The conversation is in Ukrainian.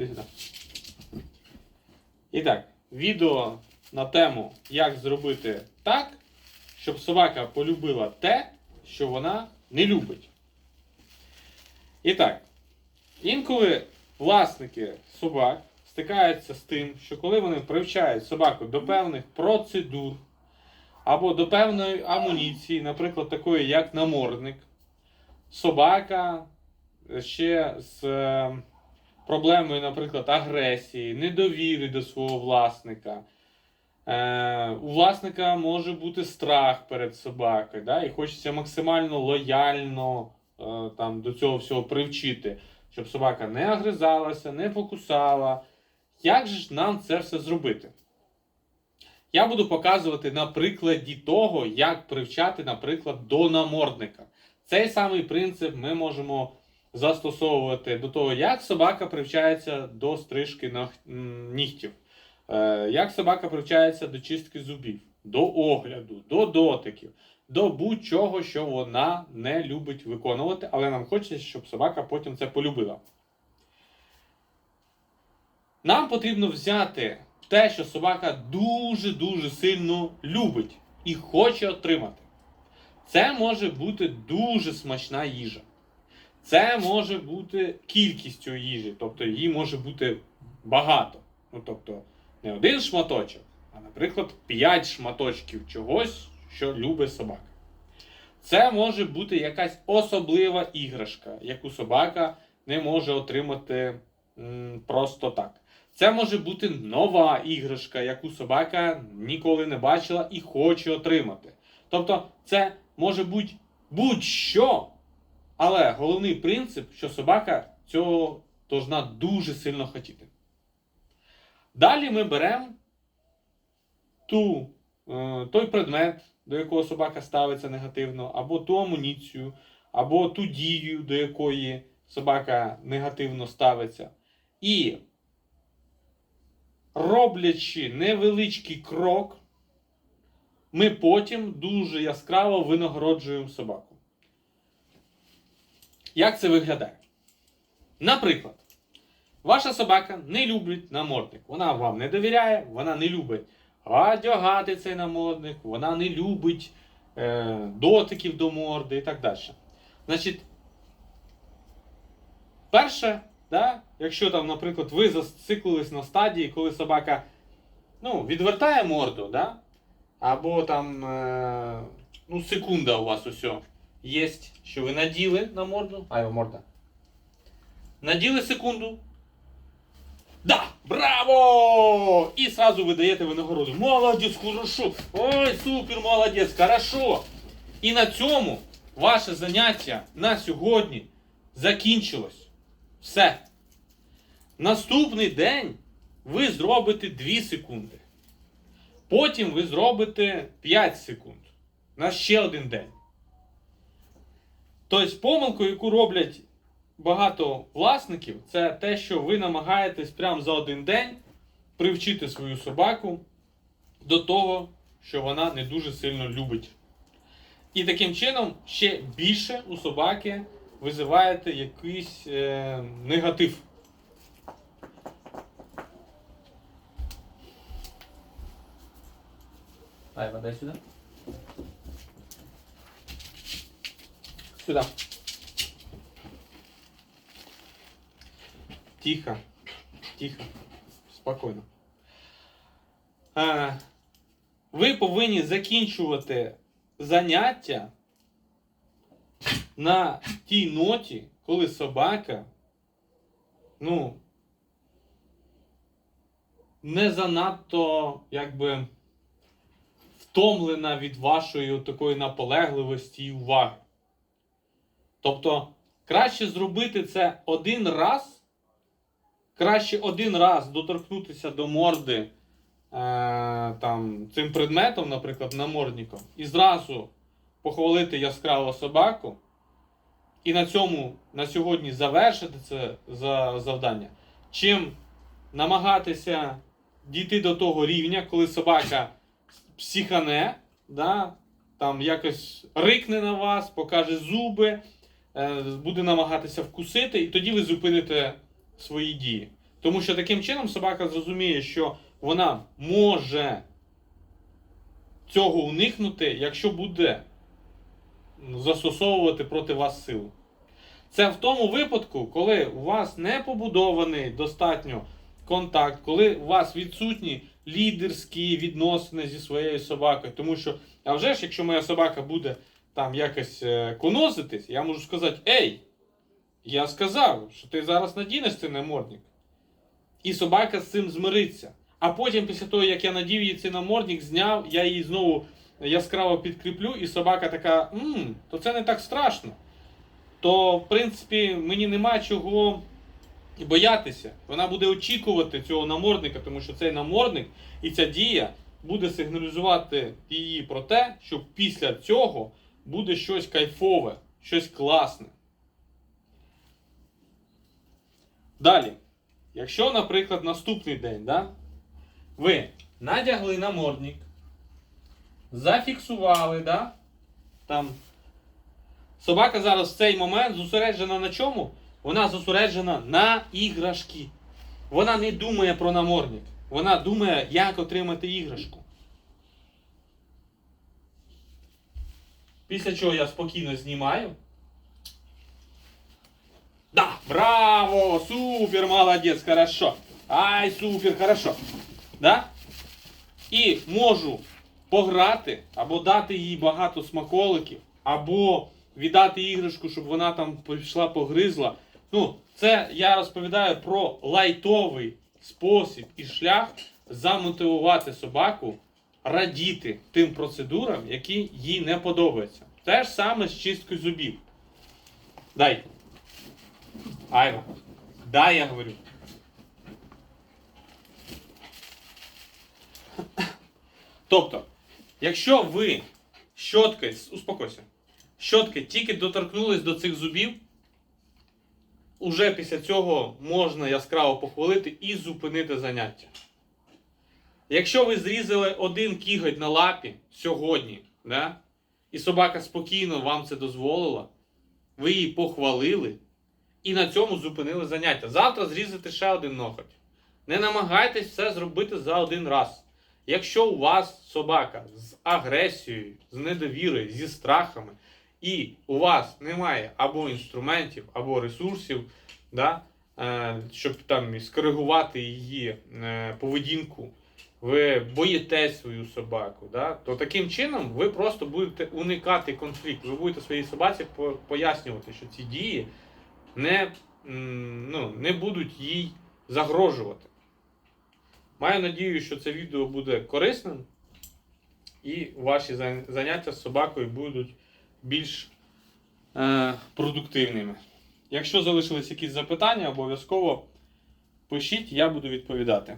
Іди сюди. І так, відео на тему, як зробити так, щоб собака полюбила те, що вона не любить. І так, інколи власники собак стикаються з тим, що коли вони привчають собаку до певних процедур або до певної амуніції, наприклад, такої як намордник, собака ще з е, проблемою, наприклад, агресії, недовіри до свого власника. Е, у власника може бути страх перед собакою, да? і хочеться максимально лояльно е, там, до цього всього привчити, щоб собака не агризалася, не покусала. Як же ж нам це все зробити? Я буду показувати на прикладі того, як привчати, наприклад, до намордника. Цей самий принцип ми можемо застосовувати до того, як собака привчається до стрижки нігтів, е, як собака привчається до чистки зубів, до огляду, до дотиків, до будь-чого, що вона не любить виконувати, але нам хочеться, щоб собака потім це полюбила. Нам потрібно взяти те, що собака дуже-дуже сильно любить і хоче отримати. Це може бути дуже смачна їжа. Це може бути кількістю їжі, тобто її може бути багато. Ну, тобто, не один шматочок, а, наприклад, 5 шматочків чогось, що любить собака. Це може бути якась особлива іграшка, яку собака не може отримати м, просто так. Це може бути нова іграшка, яку собака ніколи не бачила і хоче отримати. Тобто, це може бути будь-що, але головний принцип, що собака цього должна дуже сильно хотіти. Далі ми беремо ту, е, той предмет, до якого собака ставиться негативно, або ту амуніцію, або ту дію, до якої собака негативно ставиться. І роблячи невеличкий крок, ми потім дуже яскраво винагороджуємо собаку. Як це виглядає? Наприклад, ваша собака не любить намордник. Вона вам не довіряє, вона не любить одягати цей намордник, вона не любить е, дотиків до морди і так далі. Значить, перше, да, якщо там, наприклад, ви зациклились на стадії, коли собака ну, відвертає морду, да, або там е, ну, секунда у вас усе є, що ви наділи на морду. А його морда. Наділи секунду. Да! Браво! І сразу ви даєте винагороду. Молодець, хорошо! Ой, супер, молодець, хорошо! І на цьому ваше заняття на сьогодні закінчилось. Все. Наступний день ви зробите 2 секунди. Потім ви зробите 5 секунд. На ще один день. Тобто помилку, яку роблять багато власників, це те, що ви намагаєтесь прямо за один день привчити свою собаку до того, що вона не дуже сильно любить. І таким чином ще більше у собаки визиваєте якийсь е, негатив. Ай, вода сюди. Сюда. Тихо. Тихо. Спокійно. Е, ви повинні закінчувати заняття на тій ноті, коли собака, ну, не занадто, якби, втомлена від вашої такої наполегливості і уваги. Тобто, краще зробити це один раз. Краще один раз доторкнутися до морди е, там, цим предметом, наприклад, намордником, і зразу похвалити яскраво собаку, і на цьому на сьогодні завершити це завдання, чим намагатися дійти до того рівня, коли собака психане, да, там якось рикне на вас, покаже зуби, буде намагатися вкусити, і тоді ви зупините свої дії. Тому що таким чином собака зрозуміє, що вона може цього уникнути, якщо буде застосовувати проти вас силу. Це в тому випадку, коли у вас не побудований достатньо контакт, коли у вас відсутні лідерські відносини зі своєю собакою. Тому що, а вже ж, якщо моя собака буде там якось е, я можу сказати: Ей, я сказав, що ти зараз надінеш цей намордник. І собака з цим змириться. А потім, після того, як я надів їй цей намордник, зняв, я її знову яскраво підкріплю, і собака така, мм, то це не так страшно. То, в принципі, мені нема чого боятися. Вона буде очікувати цього намордника, тому що цей намордник і ця дія буде сигналізувати її про те, що після цього буде щось кайфове, щось класне. Далі. Якщо, наприклад, наступний день, да, ви надягли намордник, зафіксували, да, там собака зараз в цей момент зосереджена на чому? Вона зосереджена на іграшки. Вона не думає про намордник. Вона думає, як отримати іграшку. Після чого я спокійно знімаю. Да, браво, супер, молодец, хорошо. Ай, супер, хорошо. Да? І можу пограти, або дати їй багато смаколиків, або віддати іграшку, щоб вона там пішла погризла. Ну, це я розповідаю про лайтовий спосіб і шлях замотивувати собаку радіти тим процедурам, які їй не подобаються. Те ж саме з чисткою зубів. Дай. Айва. Да, я говорю. Тобто, якщо ви щоткою, успокойся, щотки тільки доторкнулись до цих зубів, уже після цього можна яскраво похвалити і зупинити заняття. Якщо ви зрізали один кіготь на лапі сьогодні, да, і собака спокійно вам це дозволила, ви її похвалили і на цьому зупинили заняття. Завтра зрізати ще один ноготь. Не намагайтесь все зробити за один раз. Якщо у вас собака з агресією, з недовірою, зі страхами, і у вас немає або інструментів, або ресурсів, да, е, щоб там скоригувати її е, поведінку, ви боїтесь свою собаку, да, то таким чином ви просто будете уникати конфлікт. Ви будете своїй собаці пояснювати, що ці дії не, ну, не будуть їй загрожувати. Маю надію, що це відео буде корисним і ваші заняття з собакою будуть більш е, продуктивними. Якщо залишились якісь запитання, обов'язково пишіть, я буду відповідати.